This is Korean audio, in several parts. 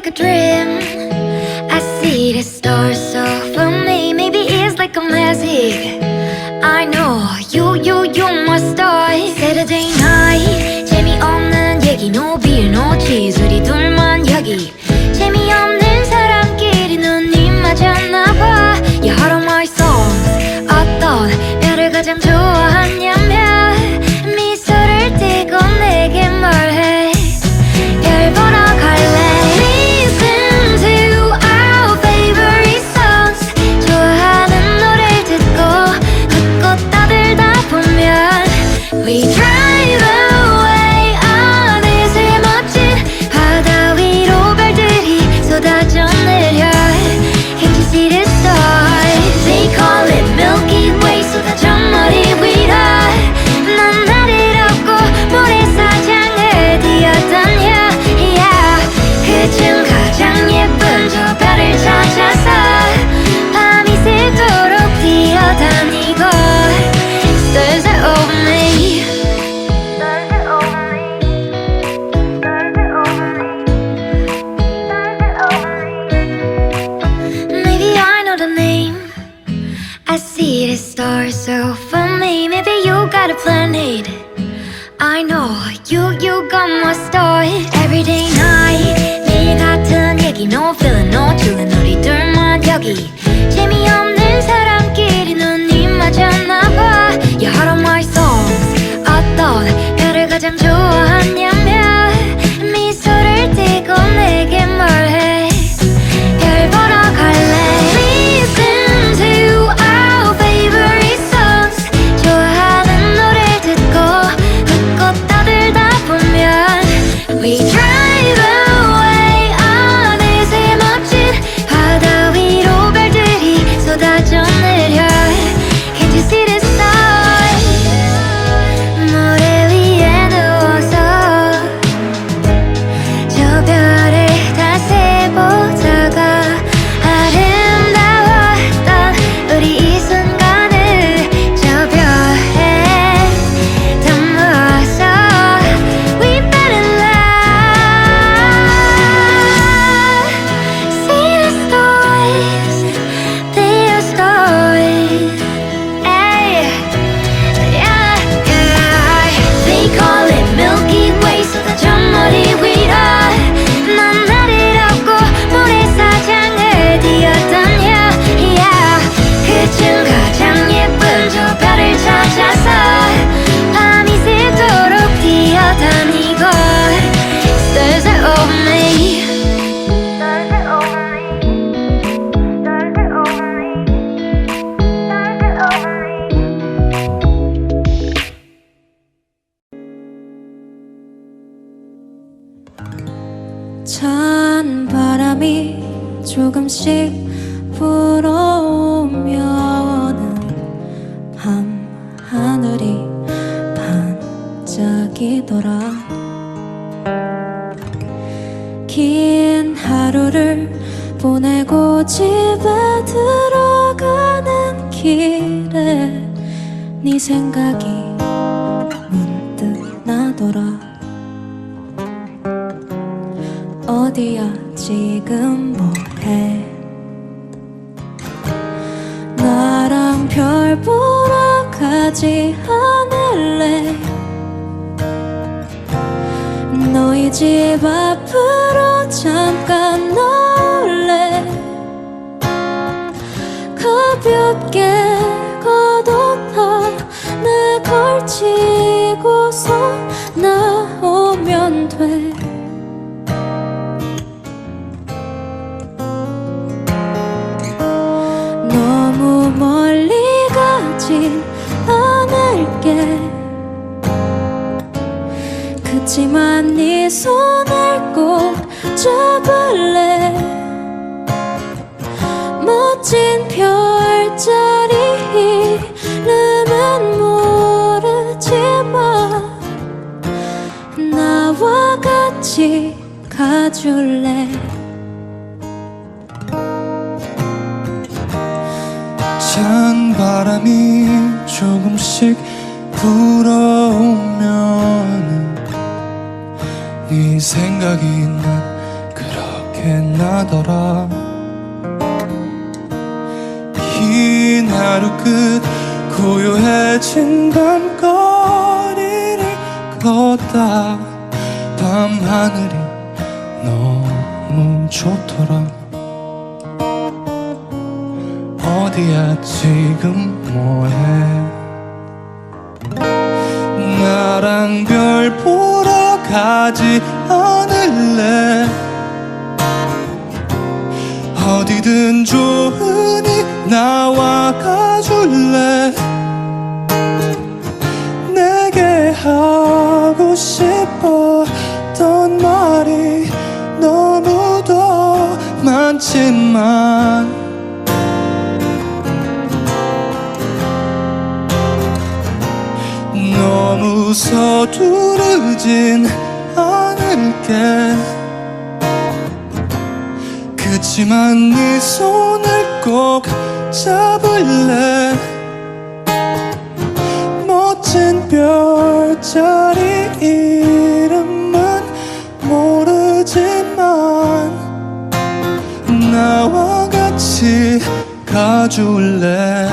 like a dream. I see the stars so for me Maybe it's like a magic. I know you, you, you my star Saturday night 얘기 no beer no cheese. 우리 생각이 돼. 너무 멀리 가지 않을게. 그치만 네 손을 꼭 잡을래. 줄래? 찬 바람이 조금씩 불어오면 네 생각이 난 그렇게 나더라 긴 하루 끝 고요해진 밤거리를 걷다 밤하늘이 너무 좋더라. 어디야 지금 뭐해? 나랑 별 보러 가지 않을래? 어디든 좋으니 나와 가줄래? 내게 하고 싶 많지만 너무 서두르진 않을게. 그치만 네 손을 꼭 잡을래? 멋진 별자리 이름 같이 가줄래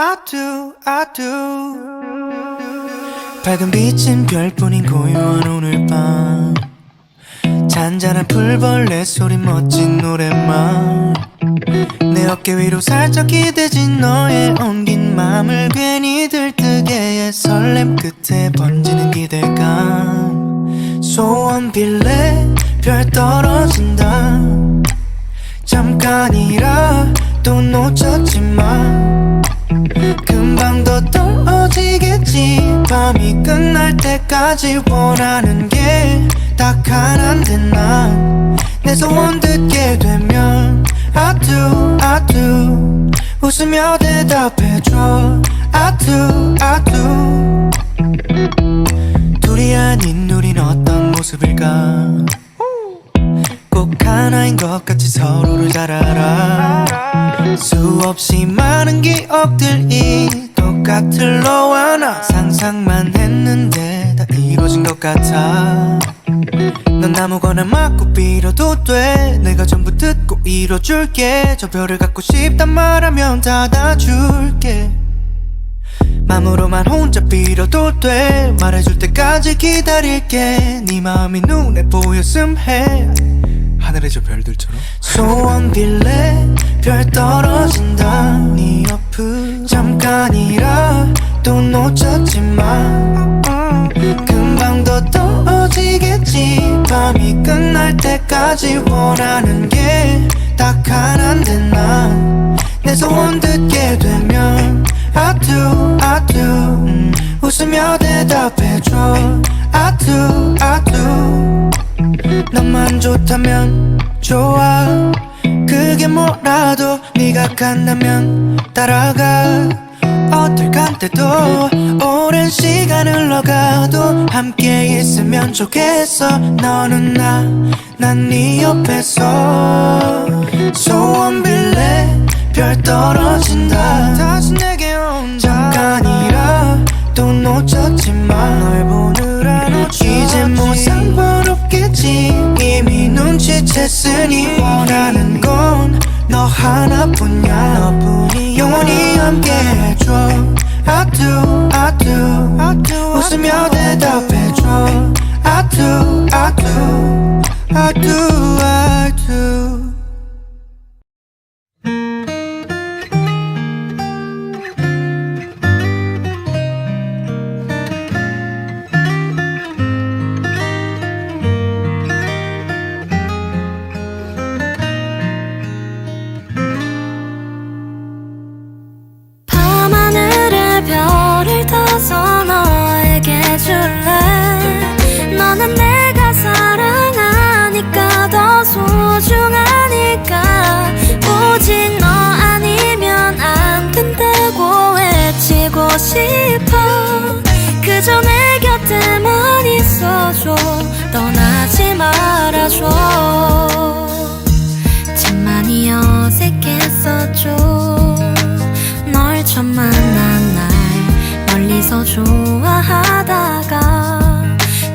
I do, I do. 밝은 빛은 별뿐인 고요한 오늘 밤. 잔잔한 풀벌레 소리 멋진 노랫말. 내 어깨 위로 살짝 기대진 너의 엉긴 맘을 괜히 들뜨게 해 설렘 끝에 번지는 기대감. 소원 빌래 별 떨어진다. 잠깐이라 또 놓쳤지만 금방 더 떨어지겠지. 밤이 끝날 때까지 원하는 게 딱 하나인데 난내 소원 듣게 되면 I do, I do 웃으며 대답해줘 줄게. 저 별을 갖고 싶단 말하면 닫아줄게. 맘으로만 혼자 빌어도 돼. 말해줄 때까지 기다릴게. 네 마음이 눈에 보였음 해. 하늘의 저 별들처럼? 소원 빌래 별 떨어진다. 네 옆을 잠깐이라 또 놓쳤지만 금방 더 떨어지겠지. 밤이 끝날 때까지 원하는 게 딱 하나인데 난내 소원 듣게 되면 I do, I do 음, 웃으며 대답해줘. I do, I do 너만 좋다면 좋아. 그게 뭐라도 네가 간다면 따라가 어떨 간때도 오랜 시간 흘러가도 함께 있으면 좋겠어. 너는 나 난 네 옆에서 소원 빌래 별 떨어진다. 다시 내게 온다. 잠깐이라 또 놓쳤지만 널 놓쳤지 이제 뭐 상관없겠지. 이미 눈치챘으니 원하는 건 너 하나뿐이야. 너뿐이 영원히 함께 해줘. I do, I do, I do 웃으며 대답해줘. I do, I do, I do, I do 있었죠 널 처음 만난 날 멀리서 좋아하다가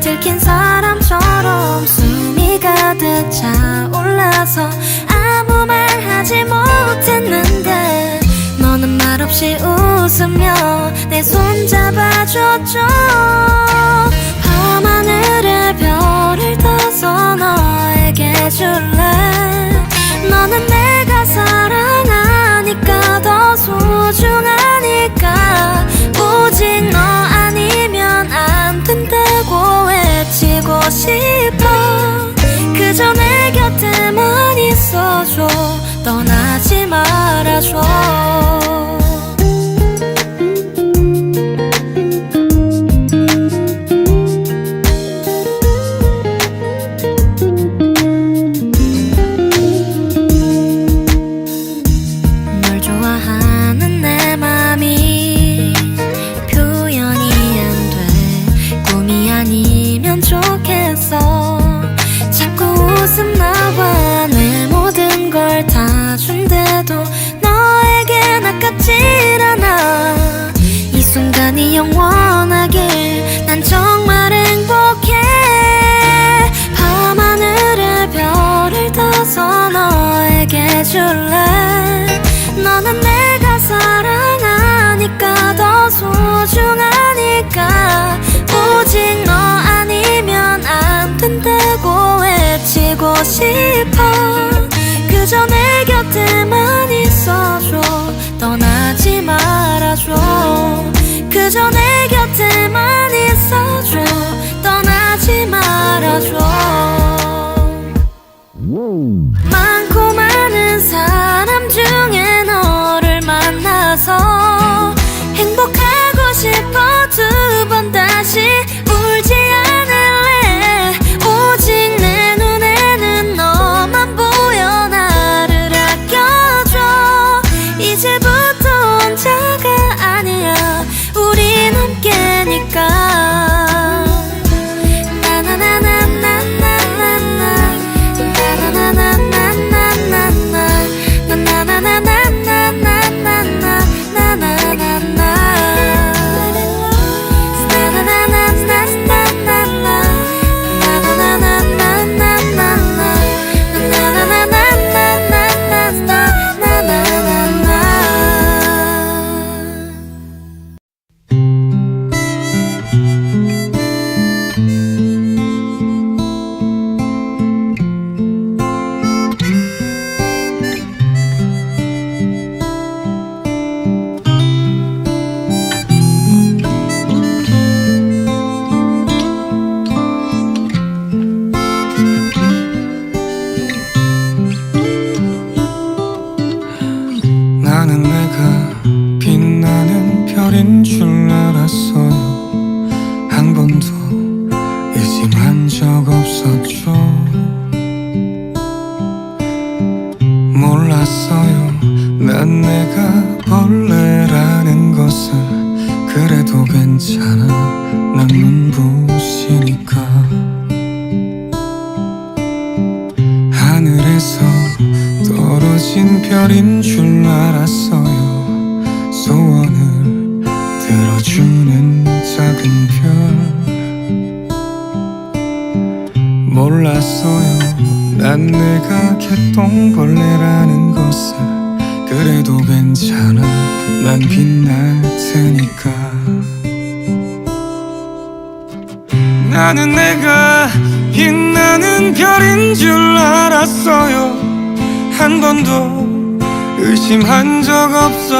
들킨 사람처럼 숨이 가득 차올라서 아무 말 하지 못했는데 너는 말없이 웃으며 내 손 잡아줬죠. 밤하늘의 별을 떠서 너에게 줄래? 너는 내 소중하니까 오직 너 아니면 안 된다고 외치고 싶어. 그저 내 곁에만 있어줘. 떠나지 말아줘 싶어. 그저 내 곁에만 있어줘. 떠나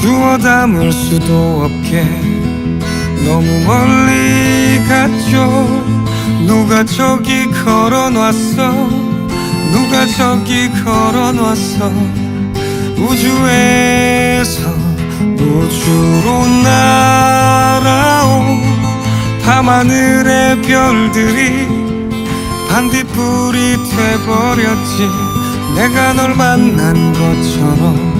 주워 담을 수도 없게. 너무 멀리 갔죠. 누가 저기 걸어놨어? 누가 저기 걸어놨어? 우주에서 우주로 날아온 밤하늘의 별들이 반딧불이 돼버렸지. 내가 널 만난 것처럼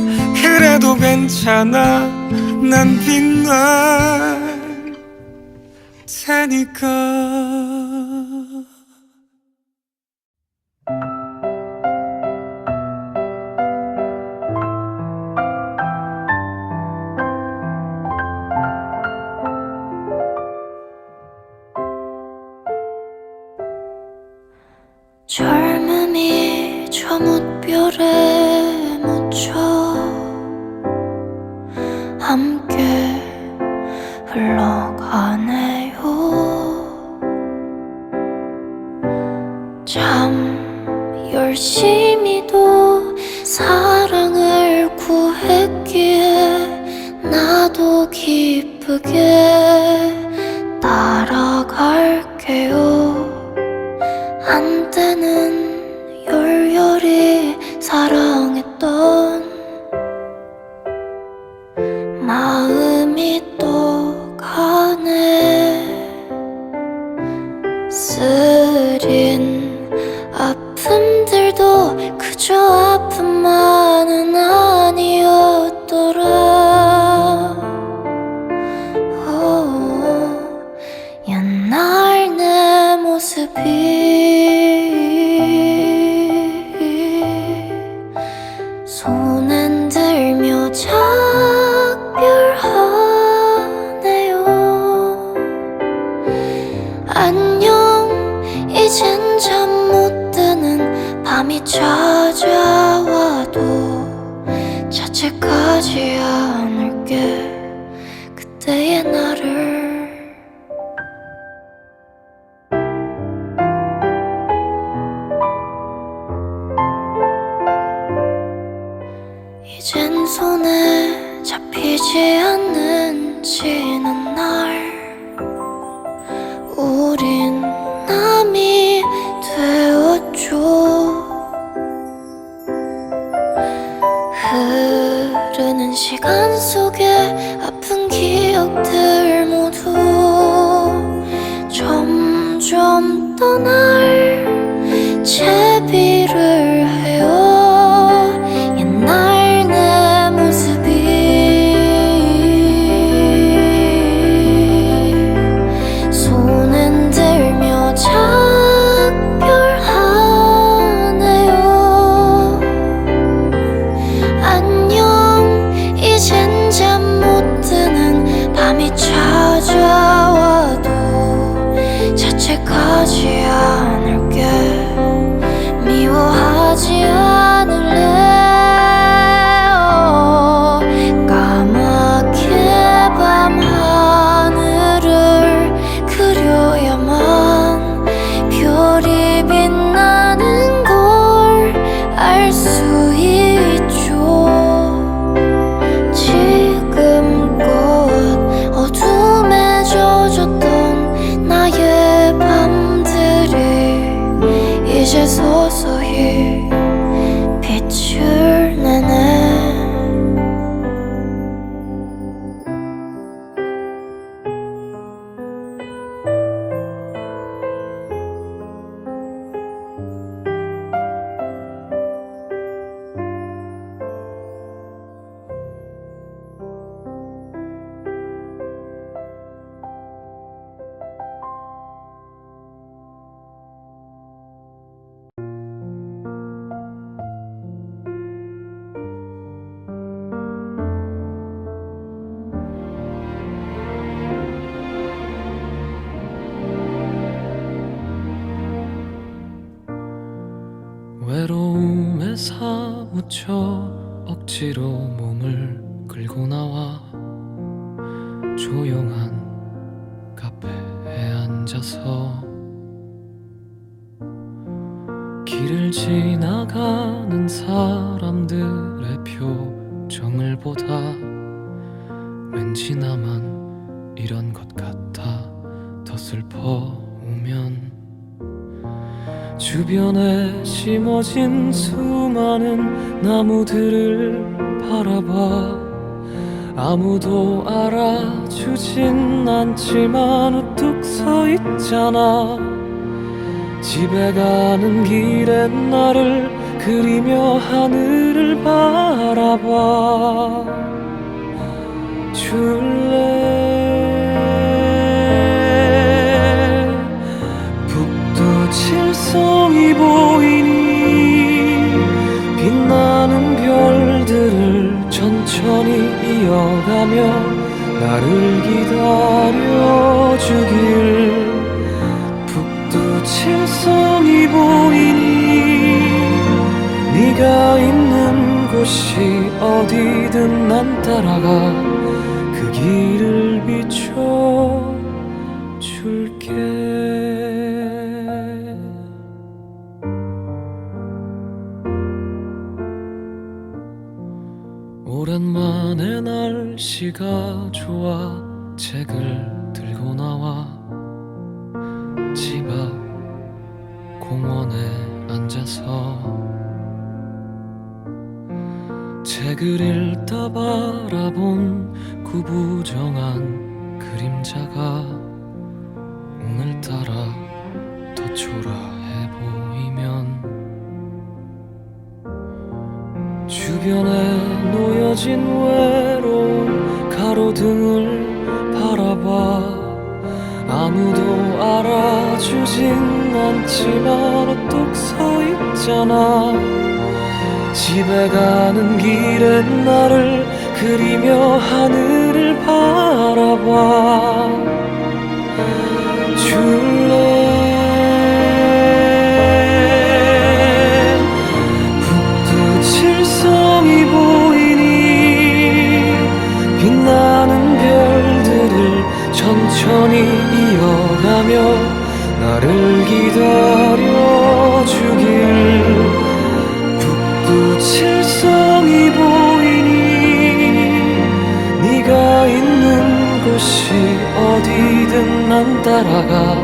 그래도 괜찮아. 난 빛날 테니까 열심히도 사랑을 구했기에 나도 기쁘게 따라갈게요. 한때는 열렬히 사랑했던 사무쳐 억지로 몸을 끌고 나와 조용한 카페에 앉아서 길을 지나가는 사람들의 표정을 보다 왠지 나만 이런 것 같아 더 슬퍼오면 주변에 심어진 수많은 나무들을 바라봐. 아무도 알아주진 않지만 우뚝 서 있잖아. 집에 가는 길에 나를 그리며 하늘을 바라봐. 줄 공원에 앉아서 책을 읽다 바라본 구부정한 그림자가 오늘따라 더 초라해 보이면 주변에 놓여진 외로운 가로등을 바라봐 아무도 알아주진 않지만 우뚝 서 있잖아. 집에 가는 길에 나를 그리며 하늘을 바라봐. 줄래 어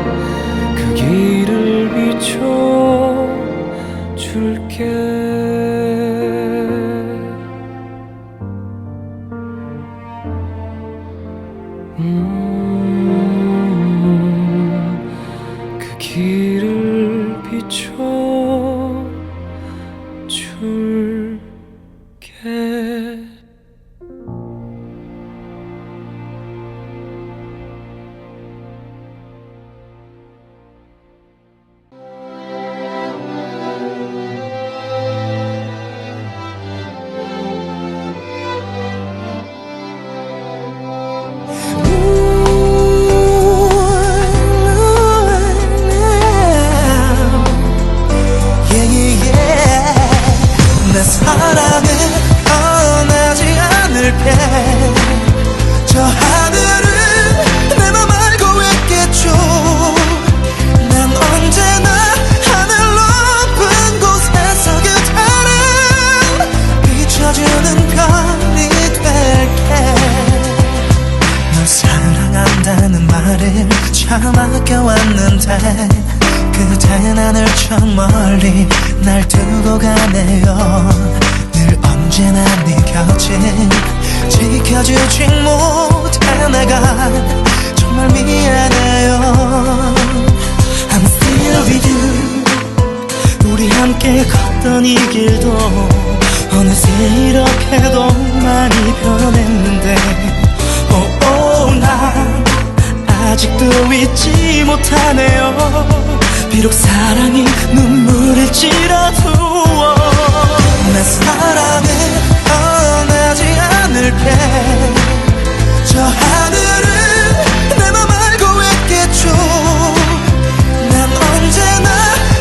지켜주지 못해 내가 정말 미안해요. I'm still with you. 우리 함께 걷던 이 길도 어느새 이렇게도 많이 변했는데 오오 난 아직도 잊지 못하네요. 비록 사랑이 눈물일지라도 내 사랑을 하늘께 저 하늘은 내 맘 알고 있겠죠. 난 언제나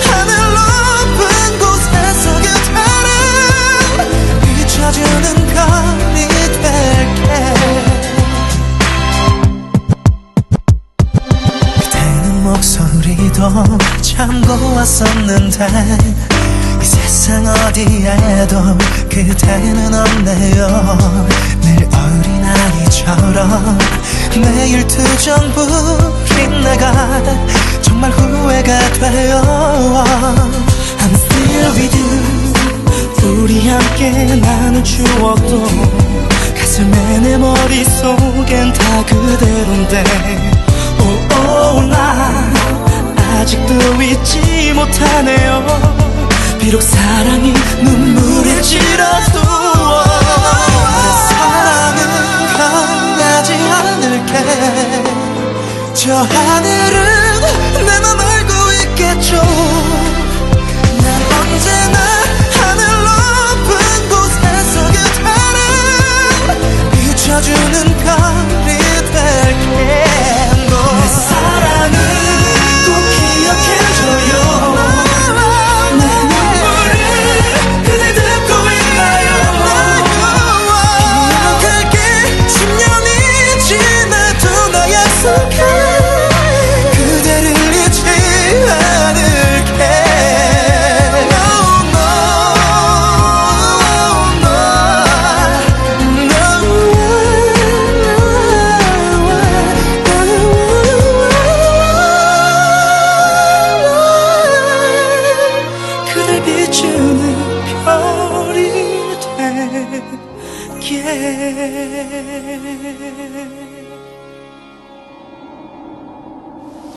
하늘 높은 곳에 속에 달아 비춰주는 별이 될게. 그대는 목소리도 참 고왔었는데 세상 어디에도 그대는 없네요. 늘 어린아이처럼 매일 투정 부린 내가 정말 후회가 돼요. I'm still with you. 우리 함께 나눈 추억도 가슴에 내 머릿속엔 다 그대로인데. 오오 나 아직도 잊지 못하네요. 비록 사랑이 눈물에 찌러도 변하지 않을게. 저 하늘은 내 맘 알고 있겠죠. 난 언제나